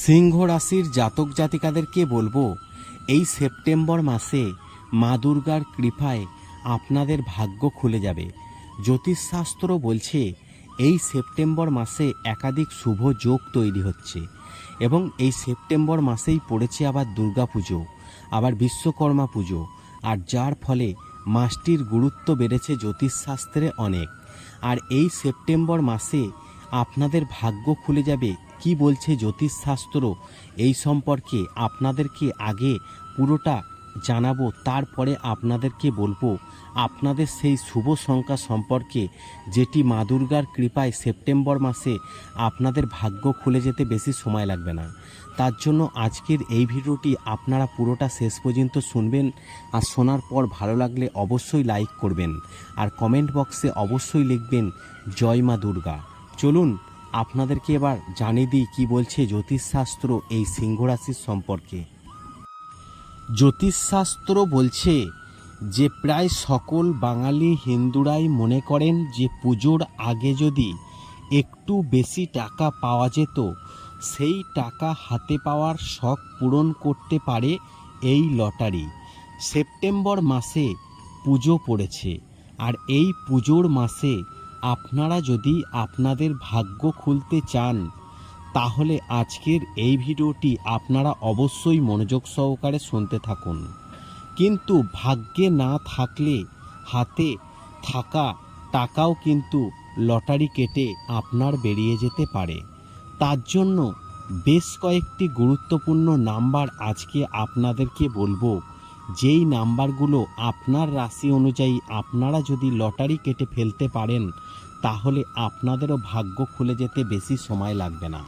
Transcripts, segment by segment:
সিংহ রাশির জাতক জাতিকাদেরকে বলব? এই সেপ্টেম্বর মাসে মা দুর্গার কৃপায় আপনাদের ভাগ্য খুলে যাবে। জ্যোতিষশাস্ত্র বলছে, এই সেপ্টেম্বর মাসে একাধিক শুভ যোগ তৈরি হচ্ছে এবং এই সেপ্টেম্বর মাসেই পড়েছে আবার দুর্গা পুজো, আবার বিশ্বকর্মা পুজো, আর যার ফলে মাসটির গুরুত্ব বেড়েছে জ্যোতিষশাস্ত্রে অনেক। আর এই সেপ্টেম্বর মাসে আপনাদের ভাগ্য খুলে যাবে কি বলছে জ্যোতিষশাস্ত্র এই সম্পর্কে আপনাদেরকে আগে পুরোটা জানাব, তারপরে আপনাদেরকে বলব। আপনাদের সেই শুভ সংখ্যা সম্পর্কে যেটি মা দুর্গার কৃপায় সেপ্টেম্বর মাসে আপনাদের ভাগ্য খুলে যেতে বেশি সময় লাগবে না। তার জন্য আজকের এই ভিডিওটি আপনারা পুরোটা শেষ পর্যন্ত শুনবেন আর শোনার পর ভালো লাগলে অবশ্যই লাইক করবেন আর কমেন্ট বক্সে অবশ্যই লিখবেন, জয় মা দুর্গা। চলুন আপনাদেরকে এবার জানিয়ে দিই কী বলছে জ্যোতিষশাস্ত্র এই সিংহ রাশির সম্পর্কে। জ্যোতিষশাস্ত্র বলছে যে প্রায় সকল বাঙালি হিন্দুরাই মনে করেন যে পুজোর আগে যদি একটু বেশি টাকা পাওয়া যেত, সেই টাকা হাতে পাওয়ার শখ পূরণ করতে পারে এই লটারি। সেপ্টেম্বর মাসে পুজো পড়েছে, আর এই পুজোর মাসে আপনারা যদি আপনাদের ভাগ্য খুলতে চান, তাহলে আজকের এই ভিডিওটি আপনারা অবশ্যই মনোযোগ সহকারে শুনতে থাকুন। কিন্তু ভাগ্যে না থাকলে হাতে থাকা টাকাও কিন্তু লটারি কেটে আপনার বেরিয়ে যেতে পারে। তার জন্য বেশ কয়েকটি গুরুত্বপূর্ণ নাম্বার আজকে আপনাদেরকে বলব। যেই নাম্বারগুলো আপনার রাশি অনুযায়ী আপনারা যদি লটারি কেটে ফেলতে পারেন, তাহলে আপনাদেরও ভাগ্য খুলে যেতে বেশি সময় লাগবে না।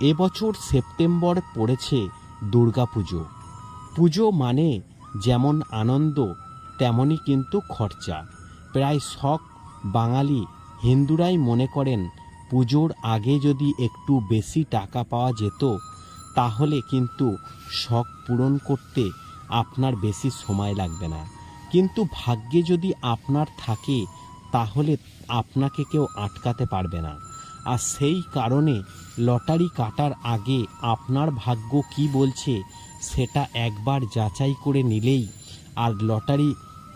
এবছর সেপ্টেম্বর পড়েছে দুর্গাপুজো পুজো। মানে যেমন আনন্দ তেমনই কিন্তু খরচা। প্রায় শখ বাঙালি হিন্দুরাই মনে করেন, পুজোর আগে যদি একটু বেশি টাকা পাওয়া যেত, তাহলে কিন্তু শখ পূরণ করতে আপনার বেশি সময় লাগবে না। কিন্তু ভাগ্যে যদি আপনার থাকে, তাহলে আপনাকে কেউ আটকাতে পারবে না। আর সেই কারণে লটারি কাটার আগে আপনার ভাগ্য কি বলছে, সেটা একবার যাচাই করে নিলেই আর লটারি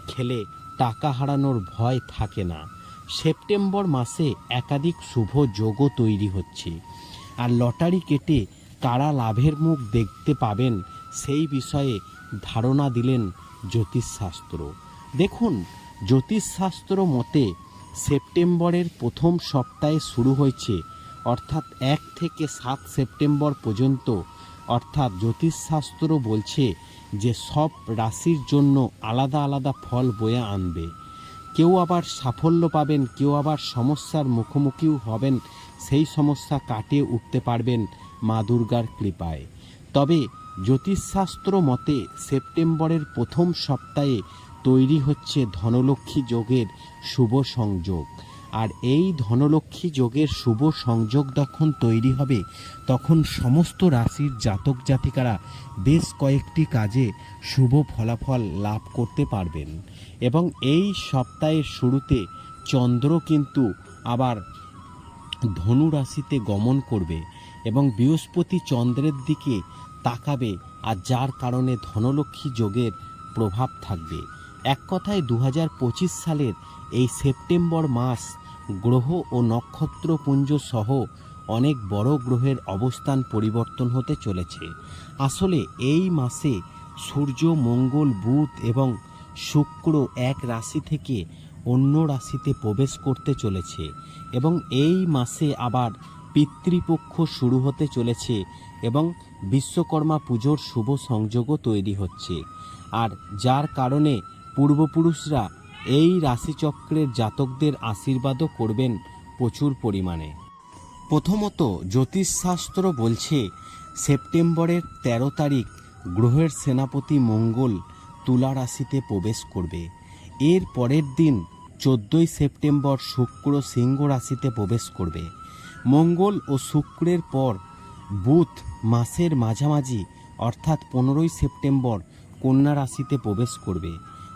খেলে টাকা হারানোর ভয় থাকে না। সেপ্টেম্বর মাসে একাধিক শুভ যোগও তৈরি হচ্ছে। আর লটারি কেটে কারা লাভের মুখ দেখতে পাবেন, সেই বিষয়ে ধারণা দিলেন জ্যোতিষশাস্ত্র। দেখুন, জ্যোতিষশাস্ত্র মতে সেপ্টেম্বরের প্রথম সপ্তাহে শুরু হয়েছে, অর্থাৎ এক থেকে সাত সেপ্টেম্বর পর্যন্ত। অর্থাৎ জ্যোতিষশাস্ত্র বলছে যে সব রাশির জন্য আলাদা আলাদা ফল বয়ে আনবে। কেউ আবার সাফল্য পাবেন, কেউ আবার সমস্যার মুখোমুখিও হবেন, সেই সমস্যা কাটিয়ে উঠতে পারবেন মা দুর্গার কৃপায়। তবে জ্যোতিষশাস্ত্র মতে সেপ্টেম্বরের প্রথম সপ্তাহে তৈরি হচ্ছে ধনলক্ষ্মী যোগের শুভ সংযোগ। আর এই ধনলক্ষ্মী যোগের শুভ সংযোগ যখন তৈরি হবে, তখন সমস্ত রাশির জাতক জাতিকারা বেশ কয়েকটি কাজে শুভ ফলাফল লাভ করতে পারবেন। এবং এই সপ্তাহের শুরুতে চন্দ্র কিন্তু আবার ধনু রাশিতে গমন করবে এবং বৃহস্পতি চন্দ্রের দিকে তাকাবে আর যার কারণে ধনলক্ষ্মী যোগের প্রভাব থাকবে। এক কথায় দু হাজার পঁচিশ সালের এই সেপ্টেম্বর মাস গ্রহ ও নক্ষত্রপুঞ্জ সহ অনেক বড় গ্রহের অবস্থান পরিবর্তন হতে চলেছে। আসলে এই মাসে সূর্য, মঙ্গল, বুধ এবং শুক্র এক রাশি থেকে অন্য রাশিতে প্রবেশ করতে চলেছে এবং এই মাসে আবার পিতৃপক্ষ শুরু হতে চলেছে এবং বিশ্বকর্মা পুজোর শুভ সংযোগও তৈরি হচ্ছে। আর যার কারণে পূর্বপুরুষরা এই রাশিচক্রের জাতকদের আশীর্বাদও করবেন প্রচুর পরিমাণে। প্রথমত জ্যোতিষশাস্ত্র বলছে, সেপ্টেম্বরের ১৩ তারিখ গ্রহের সেনাপতি মঙ্গল তুলা রাশিতে প্রবেশ করবে। এর পরের দিন চোদ্দোই সেপ্টেম্বর শুক্র সিংহ রাশিতে প্রবেশ করবে। মঙ্গল ও শুক্রের পর বুধ মাসের মাঝামাঝি, অর্থাৎ পনেরোই সেপ্টেম্বর, কন্যা রাশিতে প্রবেশ করবে।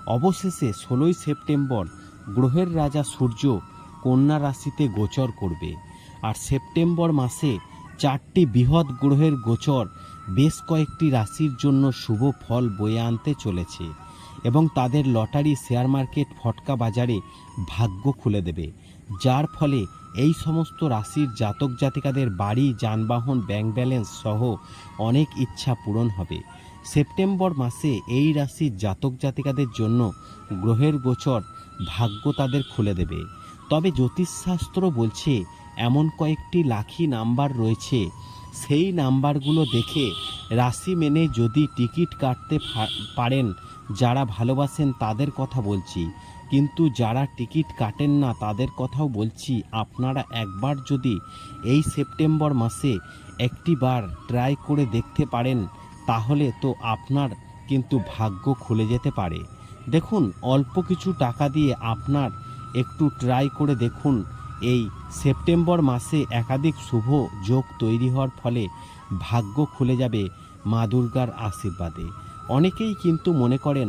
অবশেষে ষোলোই সেপ্টেম্বর, গ্রহের রাজা সূর্য কন্যা রাশিতে গোচর করবে। আর সেপ্টেম্বর মাসে চারটি বৃহৎ গ্রহের গোচর বেশ কয়েকটি রাশির জন্য শুভ ফল বয়ে আনতে চলেছে এবং তাদের লটারি শেয়ার মার্কেট, ফটকা বাজারে ভাগ্য খুলে দেবে। যার ফলে এই সমস্ত রাশির জাতক জাতিকাদের বাড়ি, যানবাহন ব্যাংক ব্যালেন্স সহ অনেক ইচ্ছা পূরণ হবে। সেপ্টেম্বর মাসে এই রাশির জাতক জাতিকাদের জন্য গ্রহের গোচর ভাগ্য তাদের খুলে দেবে। তবে জ্যোতিষশাস্ত্র বলছে, এমন কয়েকটি লাখি নাম্বার রয়েছে। সেই নাম্বারগুলো দেখে রাশি মেনে যদি টিকিট কাটতে পারেন, যারা ভালোবাসেন তাদের কথা বলছি। কিন্তু যারা টিকিট কাটেন না, তাদের কথাও বলছি, আপনারা একবার যদি এই সেপ্টেম্বর মাসে একটি বার ট্রাই করে দেখতে পারেন, তাহলে তো আপনার কিন্তু ভাগ্য খুলে যেতে পারে। দেখুন, অল্প কিছু টাকা দিয়ে আপনার একটু ট্রাই করে দেখুন, এই সেপ্টেম্বর মাসে একাধিক শুভ যোগ তৈরি হওয়ার ফলে ভাগ্য খুলে যাবে মা দুর্গার আশীর্বাদে। অনেকেই কিন্তু মনে করেন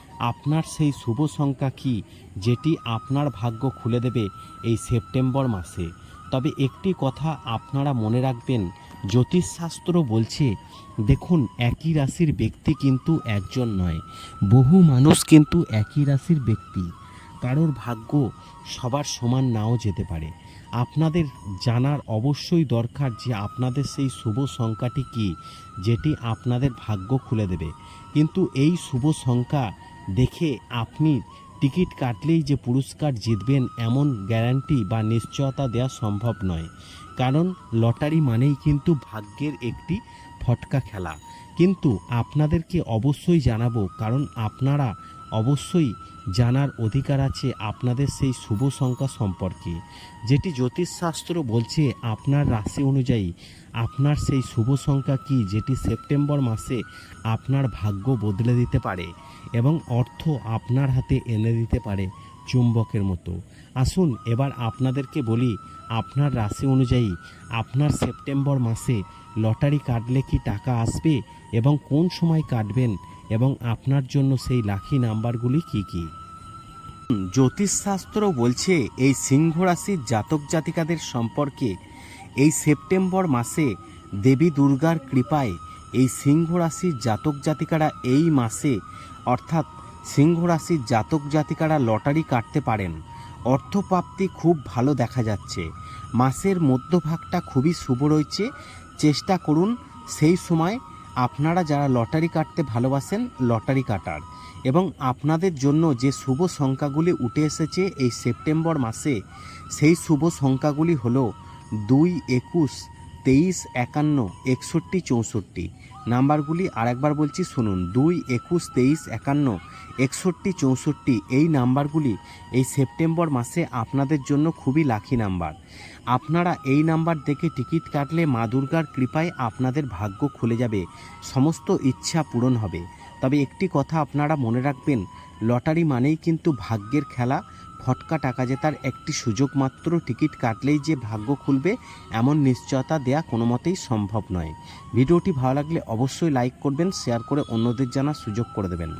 আপনার সেই শুভ সংখ্যা কি যেটি আপনার ভাগ্য খুলে দেবে এই সেপ্টেম্বর মাসে? তবে একটি কথা আপনারা মনে রাখবেন, জ্যোতিষশাস্ত্র বলছে, দেখুন একই রাশির ব্যক্তি কিন্তু একজন নয়, বহু মানুষ কিন্তু একই রাশির ব্যক্তি। কারোর ভাগ্য সবার সমান নাও যেতে পারে। আপনাদের জানার অবশ্যই দরকার যে আপনাদের সেই শুভ সংখ্যাটি কি, যেটি আপনাদের ভাগ্য খুলে দেবে। কিন্তু এই শুভ সংখ্যা দেখে আপনি টিকিট কাটলেই যে পুরস্কার জিতবেন এমন গ্যারান্টি বা নিশ্চয়তা দেওয়া সম্ভব নয়। কারণ লটারি মানেই কিন্তু ভাগ্যের একটি ফটকা খেলা। কিন্তু আপনাদেরকে অবশ্যই জানাব, কারণ আপনারা অবশ্যই জানার অধিকার আছে আপনাদের সেই শুভ সংখ্যা সম্পর্কে। যেটি জ্যোতিষশাস্ত্র বলছে, আপনার রাশি অনুযায়ী আপনার সেই শুভ সংখ্যা কি, যেটি সেপ্টেম্বর মাসে আপনার ভাগ্য বদলে দিতে পারে এবং অর্থ আপনার হাতে এনে দিতে পারে চুম্বকের মতো। আসুন এবার আপনাদেরকে বলি, আপনার রাশি অনুযায়ী আপনার সেপ্টেম্বর মাসে লটারি কাটলে কি টাকা আসবে এবং কোন সময় কাটবেন এবং আপনার জন্য সেই লাকি নাম্বারগুলি কি কি? জ্যোতিষশাস্ত্র বলছে এই সিংহ রাশির জাতক জাতিকাদের সম্পর্কে এই সেপ্টেম্বর মাসে দেবী দুর্গার কৃপায় এই সিংহ রাশির জাতক জাতিকারা এই মাসে, অর্থাৎ সিংহ রাশির জাতক জাতিকারা লটারি কাটতে পারেন। অর্থপ্রাপ্তি খুব ভালো দেখা যাচ্ছে। মাসের মধ্যভাগটা খুবই শুভ রয়েছে। চেষ্টা করুন সেই সময় আপনারা যারা লটারি কাটতে ভালোবাসেন, লটারি কাটার। এবং আপনাদের জন্য যে শুভ সংখ্যাগুলি উঠে এসেছে এই সেপ্টেম্বর মাসে, সেই শুভ সংখ্যাগুলি হলো দুই, একুশ, তেইশ, একান্ন, একষট্টি, চৌষট্টি। নাম্বারগুলি আরেকবার বলছি, শুনুন, দুই, একুশ, তেইশ, একান্ন, একষট্টি, চৌষট্টি, এই নাম্বারগুলি এই সেপ্টেম্বর মাসে আপনাদের জন্য খুবই লাকি নাম্বার। আপনারা এই নাম্বার দেখে টিকিট কাটলে মা দুর্গার কৃপায় আপনাদের ভাগ্য খুলে যাবে, সমস্ত ইচ্ছা পূরণ হবে। তবে একটি কথা আপনারা মনে রাখবেন, লটারি মানেই কিন্তু ভাগ্যের খেলা ফটকা টাকা জেতার একটি সুযোগ মাত্র টিকিট কাটলেই যে ভাগ্য খুলবে, এমন নিশ্চয়তা দেয়া কোনো মতেই সম্ভব নয়। ভিডিওটি ভালো লাগলে অবশ্যই লাইক করবেন, শেয়ার করে অন্যদের জানার সুযোগ করে দেবেন।